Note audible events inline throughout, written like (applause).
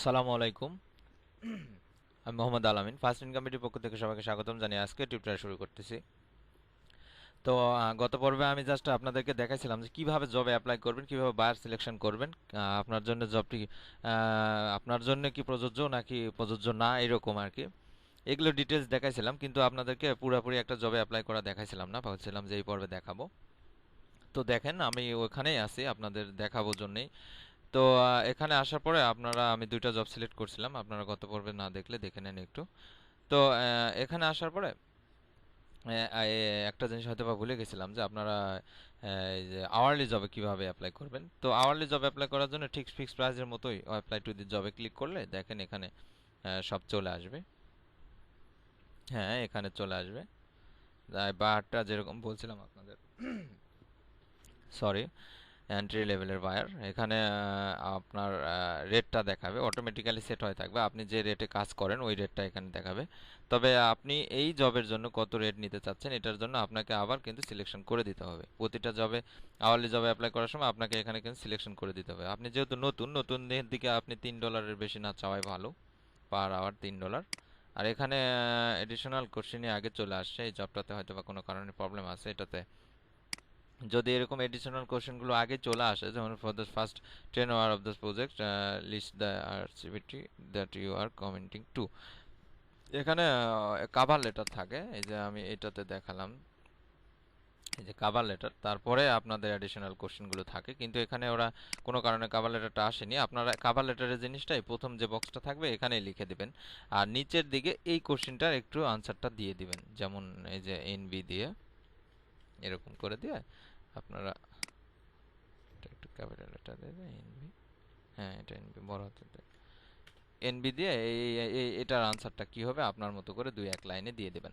আসসালামু আলাইকুম। আমি মোহাম্মদ আলামিন ফার্স্ট ইনকাম কমিটির পক্ষ থেকে সবাইকে স্বাগতম জানিয়ে আজকে টিউটোরিয়াল শুরু করতেছি। তো গত পর্বে আমি জাস্ট আপনাদেরকে দেখাইছিলাম যে কীভাবে জবে অ্যাপ্লাই করবেন, কীভাবে বায়ার সিলেকশন করবেন আপনার জন্য জবটি আপনার জন্য কি প্রযোজ্য নাকি প্রযোজ্য না, এরকম আর কি। এগুলো ডিটেলস দেখাইছিলাম, কিন্তু আপনাদেরকে পুরোপুরি একটা জবে অ্যাপ্লাই করা দেখাইছিলাম না, ভাবছিলাম যে এই পর্বে দেখাবো। তো দেখেন, আমি ওখানেই আছি, আপনাদের দেখাবো জন্যেই। তো এখানে আসার পরে আপনারা, আমি দুইটা জব সিলেক্ট করছিলাম। আপনারা গত পর্বে না দেখলে, দেখে নেন একটু। তো এখানে আসার পরে একটা জিনিস হয়তো বা ভুলে গেছিলাম যে আপনারা আওয়ারলি জবে কীভাবে অ্যাপ্লাই করবেন? তো আওয়ারলি জব অ্যাপ্লাই করার জন্য ঠিক ফিক্স প্রাইসের মতোই অ্যাপ্লাই টু দি জবে ক্লিক করলে দেখেন এখানে সব চলে আসবে। হ্যাঁ এখানে চলে আসবে। বারটা যেরকম বলছিলাম আপনাদের। (coughs) সরি এন্ট্রি লেভেলের বায়ার এখানে আপনার রেটটা দেখাবে। অটোমেটিক্যালি সেট হয়ে থাকবে। আপনি যে রেটে কাজ করেন, ওই রেটটা এখানে দেখাবে। তবে আপনি এই জবের জন্য কত রেট নিতে চাচ্ছেন, এটার জন্য আপনাকে আবার কিন্তু সিলেকশন করে দিতে হবে। প্রতিটা জবে আওয়ারলি জবে অ্যাপ্লাই করার সময় আপনাকে এখানে কিন্তু সিলেকশন করে দিতে হবে। আপনি যেহেতু নতুন, নতুনদের দিকে আপনি তিন ডলারের বেশি না চাওয়াই ভালো। পার আওয়ার তিন ডলার আর এখানে এডিশনাল কোশ্চেনে আগে চলে আসছে। এই জবটাতে হয়তো বা কোনো কারণে প্রবলেম আছে। এটাতে যদি এরকম এডিশনাল কোশ্চেনগুলো আগে চলে আসে, যেমন for the first ten hour of this project list the RCBT that you are commenting to এখানে কাভার লেটার থাকে, এই যে আমি এটাতে দেখালাম। এই যে কাভার লেটার তারপরে আপনাদের অ্যাডিশনাল কোশ্চেনগুলো থাকে, কিন্তু এখানে ওরা কোনো কারণে কাভার লেটারটা আসেনি। আপনারা কাভার লেটারের জিনিসটাই প্রথম যে বক্সটা থাকবে, এখানেই লিখে দিবেন। আর নিচের দিকে এই কোশ্চেনটার একটু আনসারটা দিয়ে দিবেন, যেমন এই যে এনবি দিয়ে, এরকম করে দিয়ে। আপনারা একটু ক্যাপিটাল লেটার দেবে এনবি হ্যাঁ এটা এনবি বড় হাতে এনবি দিয়ে এই, এই- এই এটার আনসারটা কি হবে আপনার মতো করে দুই এক লাইনে দিয়ে দেবেন।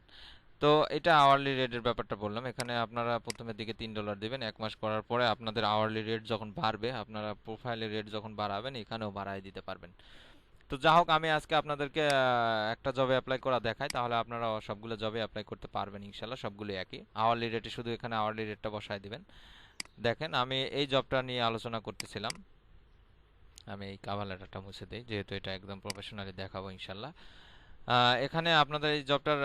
তো এটা আওয়ারলি রেটের ব্যাপারটা বললাম, এখানে আপনারা প্রথমের দিকে তিন ডলার দেবেন, এক মাস করার পরে আপনাদের আওয়ারলি রেট যখন বাড়বে, আপনারা প্রোফাইলের রেট যখন বাড়াবেন, এখানেও বাড়ায় দিতে পারবেন। তো যা হোক, আমি আজকে আপনাদেরকে একটা জবে অ্যাপ্লাই করা দেখাই। তাহলে আপনারা সবগুলো জবে অ্যাপ্লাই করতে পারবেন ইনশাল্লাহ সবগুলো একই। আওয়ারলি রেটে শুধু এখানে আওয়ারলি রেটটা বসায় দিবেন। দেখেন, আমি এই জবটা নিয়ে আলোচনা করতেছিলাম। আমি এই কাভার লেটারটা মুছে দিই, যেহেতু এটা একদম প্রফেশনালি দেখাবো ইনশাল্লাহ এখানে আপনাদের এই জবটার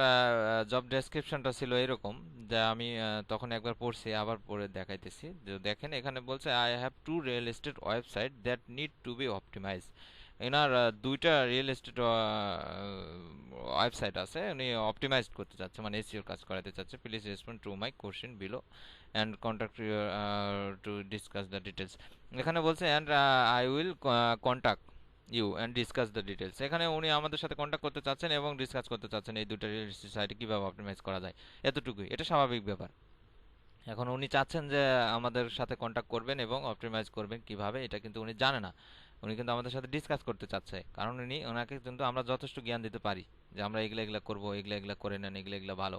জব ডেসক্রিপশনটা ছিল এরকম। যে আমি তখন একবার পড়ছি, আবার পড়ে দেখাইতেছি। দেখেন, এখানে বলছে I have to real estate website that need to be optimise এনার দুইটা রিয়েল এস্টেট ওয়েবসাইট আছে। উনি অপটিমাইজ করতে চাচ্ছে মানে এসিওর কাজ করাতে চাচ্ছে। Please respond to my question below and contact to discuss the details এখানে বলছে and I will contact you and discuss the details এখানে উনি আমাদের সাথে কন্ট্যাক্ট করতে চাচ্ছেন এবং ডিসকাস করতে চাচ্ছেন এই দুটো রিয়েল এস্টেট সাইটে কীভাবে অপটিমাইজ করা যায়। এতটুকুই। এটা স্বাভাবিক ব্যাপার। এখন উনি চাচ্ছেন যে আমাদের সাথে কন্ট্যাক্ট করবেন এবং অপটিমাইজ করবেন কীভাবে, এটা কিন্তু উনি জানে না। উনি কিন্তু আমাদের সাথে ডিসকাস করতে চাচ্ছে। কারণ উনি ওনাকে কিন্তু আমরা যথেষ্ট জ্ঞান দিতে পারি যে আমরা এগুলো এগুলো করব, এগুলো এগুলো করে নেন, এগুলো এগুলো ভালো।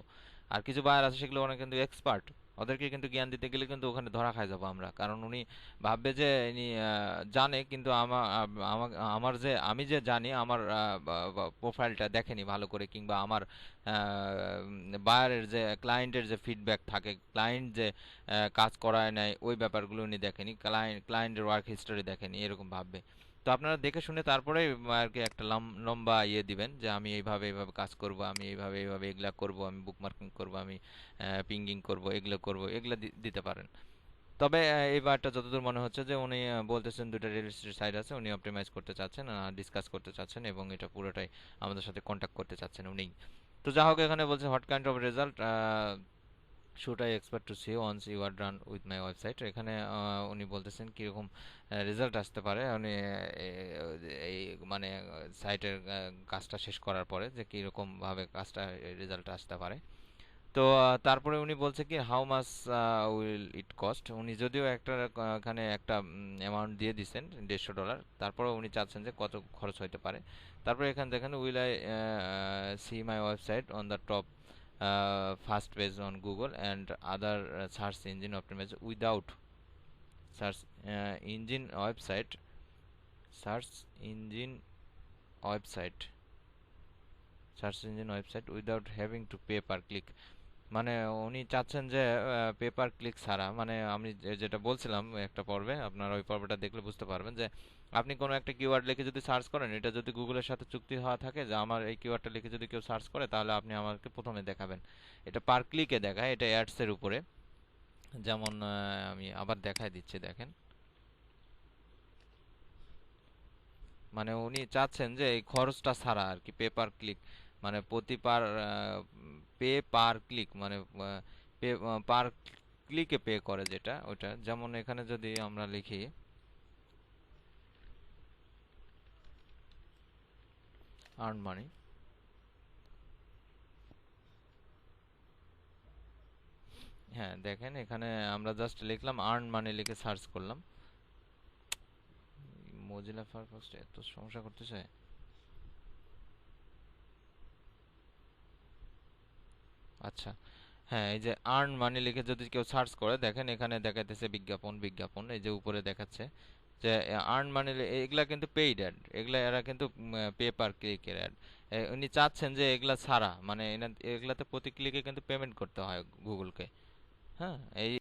আর কিছু বায়ার আছে সেগুলো ওনার কিন্তু এক্সপার্ট ওদেরকে কিন্তু জ্ঞান দিতে গেলে কিন্তু ওখানে ধরা খাই যাব আমরা। কারণ উনি ভাববে যে, ইনি জানে, কিন্তু আমার আমার যে, আমি যে জানি, আমার প্রোফাইলটা দেখেনি ভালো করে, কিংবা আমার বায়ারের যে ক্লায়েন্টের যে ফিডব্যাক থাকে ক্লায়েন্ট যে কাজ করায় নেয় ওই ব্যাপারগুলো উনি দেখেনি ক্লায়েন্ট ক্লায়েন্টের ওয়ার্ক হিস্টোরি দেখেনি, এরকম ভাববে। তো আপনারা দেখে শুনে তারপরে আর কি একটা লম- লম্বা ইয়ে দিবেন যে আমি এইভাবে এইভাবে কাজ করব আমি এইভাবে এইভাবে এগুলা করব আমি বুকমার্কিং করব আমি পিঙ্গিং করব এগুলো করব এগুলো দিতে পারেন। তবে আহ, এই বারটা যতদূর মনে হচ্ছে যে উনি বলতেছেন দুটো এস্টেট সাইট আছে উনি অপটিমাইজ করতে চাচ্ছেন ডিসকাস করতে চাচ্ছেন এবং এটা পুরোটাই আমাদের সাথে কন্ট্যাক্ট করতে চাচ্ছেন উনি তো যা হোক এখানে বলছে what kind of result should I expect to see once you are done with my website এখানে উনি বলতেছেন কীরকম রেজাল্ট আসতে পারে। উনি এই মানে সাইটের কাজটা শেষ করার পরে যে কীরকমভাবে কাজটা রেজাল্ট আসতে পারে। তো তারপরে উনি বলছে কি how much will it cost উনি যদিও একটা, এখানে একটা অ্যামাউন্ট দিয়ে দিছেন, দেড়শো ডলার তারপরে উনি চাচ্ছেন যে কত খরচ হতে পারে। তারপরে এখানে দেখেন will I see my website on the top first page on Google and other search engine optimise without search engine website search engine website search engine website without having to pay per click মানে উনি চাচ্ছেন যে paper click ছাড়া। মানে আমি যেটা বলছিলাম একটা পর্বে, আপনার ওই পর্বটা দেখলে বুঝতে পারবেন যে, আপনি কোনো একটা কিওয়ার্ড লিখে যদি সার্চ করেন, এটা যদি গুগলের সাথে চুক্তি হওয়া থাকে যে, আমার এই কিওয়ার্ডটা লিখে যদি কেউ সার্চ করে, তাহলে আপনি আমাকে প্রথমে দেখাবেন। এটা পার ক্লিকে দেখায়, এটা অ্যাডসের উপরে। যেমন আমি আবার দেখাই দিচ্ছি, দেখেন। মানে উনি চাচ্ছেন যে, এই খরচটা ছাড়া আর কি পেপার ক্লিক মানে প্রতি পার পে পার ক্লিক মানে পে পার ক্লিকে পে করে যেটা ওটা যেমন এখানে যদি আমরা লিখি আর্ন মানি হ্যাঁ দেখেন এখানে আমরা জাস্ট লিখলাম আর্ন মানি লিখে সার্চ করলাম। মোজিলা ফায়ারফক্স এত সমস্যা করতেছে। আচ্ছা। হ্যাঁ এই যে আর্ন মানি লিখে যদি কেউ সার্চ করে, দেখেন এখানে দেখাইতেছে বিজ্ঞাপন বিজ্ঞাপন, এই যে উপরে দেখাচ্ছে যে আর্ন মানি এগুলা কিন্তু পেইড অ্যাড এগুলা এরা কিন্তু পে পার ক্লিকের অ্যাড উনি চাচ্ছেন যে এগুলা ছাড়া মানে এগুলাতে প্রতি ক্লিকে কিন্তু পেমেন্ট করতে হয় গুগলকে হ্যাঁ এই